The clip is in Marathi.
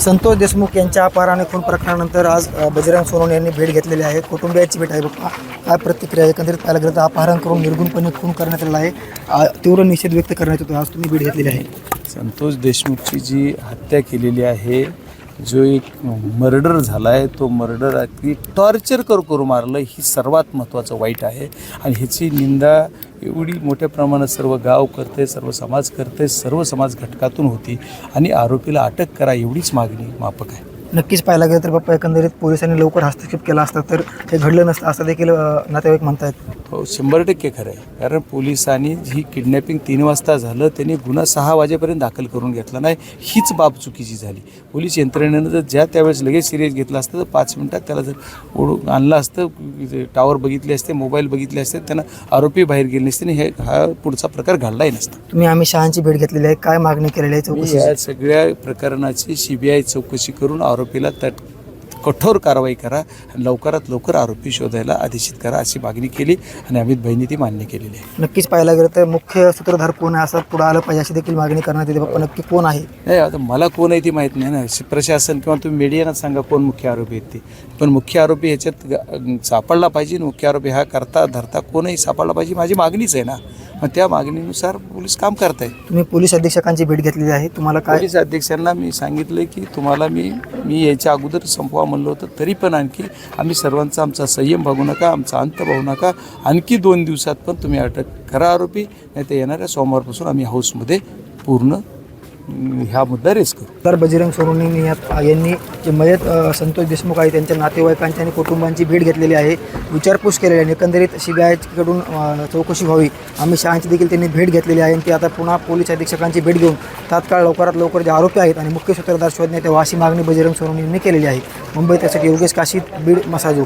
संतोष देशमुख यांच्या अपहरण खून प्रकरणानंतर आज बजरंग सोनवणे यांनी भेट घेतलेली आहे. कुटुंबियाची भेट आहे बघा. काय प्रतिक्रिया एकंदरीत पाहायला गेलं तर अपहरण करून निर्गुणपणे खून करण्यात आलेला आहे. तीव्र निषेध व्यक्त करण्यात येतो आज तुम्ही भेट घेतलेली आहे. संतोष देशमुखची जी हत्या केलेली आहे जो एक मर्डर झाला आहे तो मर्डर अगदी टॉर्चर करू करू मारलं ही सर्वात महत्त्वाचं वाईट आहे. आणि ह्याची निंदा एवढी मोठ्या प्रमाणात सर्व गाव करते सर्व समाज करते सर्व समाज घटकातून होती. आणि आरोपीला अटक करा एवढीच मागणी माफक आहे. नक्कीच पाहायला गेलं तर बाप्पा एकंदरीत पोलिसांनी लवकर हस्तक्षेप केला असता तर हे घडलं नसतं असं देखील नातेवाईक म्हणतायत. हो शंभर टक्के खरं आहे. कारण पोलिसांनी ही किडनॅपिंग तीन वाजता झालं त्यांनी गुन्हा सहा वाजेपर्यंत दाखल करून घेतला नाही. हीच बाब चुकीची झाली. पोलीस यंत्रणेनं जर ज्या त्यावेळेस लगेच सिरियस घेतलं असतं तर पाच मिनटात त्याला जर ओढून आणलं असतं टावर बघितले असते मोबाईल बघितले असते त्यांना आरोपी बाहेर गेले नसते आणि हे हा पुढचा प्रकार घडलाही नसता. तुम्ही आम्ही शहांची भेट घेतलेली आहे. काय मागणी केलेली आहे? चौकशी या सगळ्या प्रकरणाची सी बी आय चौकशी करून आरोपीला तट कठोर कारवाई करा आणि लवकरात लवकर आरोपी शोधायला आदेशित करा अशी मागणी केली आणि अमित भाईंनी ती मान्य केलेली आहे. नक्कीच पाहायला गेलं तर मुख्य सूत्रधार कोण आहे असं पुढे आलं पाहिजे अशी देखील मागणी करण्यात येते. बाप्पा नक्की कोण आहे? नाही आता मला कोण आहे ती माहीत नाही ना. प्रशासन किंवा तुम्ही मीडियानं सांगा कोण मुख्य आरोपी आहेत ते. पण मुख्य आरोपी ह्याच्यात सापडला पाहिजे. मुख्य आरोपी हा करता धरता कोणही सापडला पाहिजे माझी मागणीच आहे ना. मग त्या मागणीनुसार पोलीस काम करत आहे तुम्ही पोलीस अधीक्षकांची भेट घेतलेली आहे. तुम्हाला काय पोलीस अध्यक्षांना मी सांगितलं की तुम्हाला मी मी याच्या अगोदर संपवा म्हणलं होतं तरी पण आणखी आम्ही सर्वांचा आमचा संयम बघू नका आमचा अंत बघू नका. आणखी दोन दिवसात पण तुम्ही अटक करा आरोपी नाही तर येणाऱ्या सोमवारपासून आम्ही हाऊसमध्ये पूर्ण ह्या मुद्दा रेस करू तर बजरंग सोनवणे यांनी जे मयत संतोष देशमुख आहे त्यांच्या नातेवाईकांची आणि कुटुंबांची भेट घेतलेली आहे. विचारपूस केलेली आहे. आणि एकंदरीत सीबीआयकडून चौकशी व्हावी. अमित शहाची देखील त्यांनी भेट घेतलेली आहे. आणि ती आता पुन्हा पोलीस अधीक्षकांची भेट घेऊन तात्काळ लवकरात लवकर जे आरोपी आहेत आणि मुख्य सूत्रधार शोधण्यात यावा अशी मागणी बजरंग सोनवणे यांनी केलेली आहे. मुंबई त्यासाठी योगेश काशीद बीड मसाजो